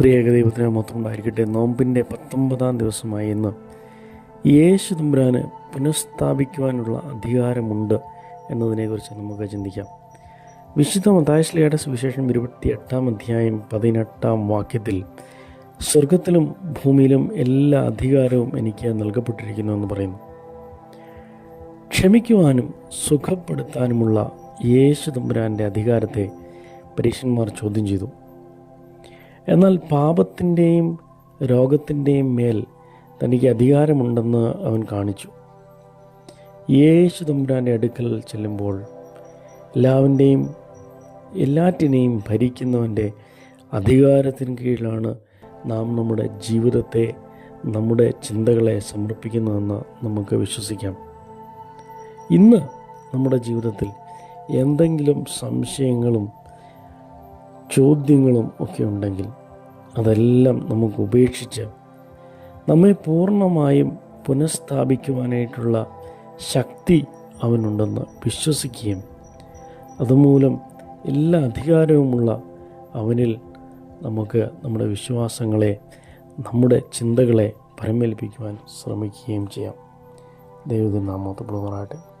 ത്രിയേക ഏകദൈവത്തിന് മൊത്തം ഉണ്ടായിരിക്കട്ടെ. നോമ്പിന്റെ പത്തൊമ്പതാം ദിവസമായി ഇന്ന് യേശു തമ്പുരാന് പുനഃസ്ഥാപിക്കുവാനുള്ള അധികാരമുണ്ട് എന്നതിനെക്കുറിച്ച് നമുക്ക് ചിന്തിക്കാം. വിശുദ്ധ മതാശ്ലയുടെ സുവിശേഷം ഇരുപത്തി എട്ടാം അധ്യായം പതിനെട്ടാം വാക്യത്തിൽ സ്വർഗത്തിലും ഭൂമിയിലും എല്ലാ അധികാരവും എനിക്ക് നൽകപ്പെട്ടിരിക്കുന്നു എന്ന് പറയുന്നു. ക്ഷമിക്കുവാനും സുഖപ്പെടുത്താനുമുള്ള യേശു തമ്പുരാന്റെ അധികാരത്തെ പരീക്ഷന്മാർ ചോദ്യം ചെയ്തു. എന്നാൽ പാപത്തിന്റെയും രോഗത്തിന്റെയും മേൽ തനിക്ക് അധികാരമുണ്ടെന്ന് അവൻ കാണിച്ചു. യേശു തമ്പുരാന്റെ അടുക്കൽ ചെല്ലുമ്പോൾ എല്ലാവന്റെയും എല്ലാറ്റിനെയും ഭരിക്കുന്നവന്റെ അധികാരത്തിന് കീഴിലാണ് നാം നമ്മുടെ ജീവിതത്തെ നമ്മുടെ ചിന്തകളെ സമർപ്പിക്കുന്നതെന്ന് നമുക്ക് വിശ്വസിക്കാം. ഇന്ന് നമ്മുടെ ജീവിതത്തിൽ എന്തെങ്കിലും സംശയങ്ങളും ചോദ്യങ്ങളും ഒക്കെ ഉണ്ടെങ്കിൽ അതെല്ലാം നമുക്ക് ഉപേക്ഷിച്ച് നമ്മെ പൂർണമായും പുനഃസ്ഥാപിക്കുവാനായിട്ടുള്ള ശക്തി അവനുണ്ടെന്ന് വിശ്വസിക്കുകയും അതുമൂലം എല്ലാ അധികാരവുമുള്ള അവനിൽ നമുക്ക് നമ്മുടെ വിശ്വാസങ്ങളെ നമ്മുടെ ചിന്തകളെ പരമേൽപ്പിക്കുവാൻ ശ്രമിക്കുകയും ചെയ്യാം. ദൈവത്തിന്റെ നാമത്തെ മാറാട്ടെ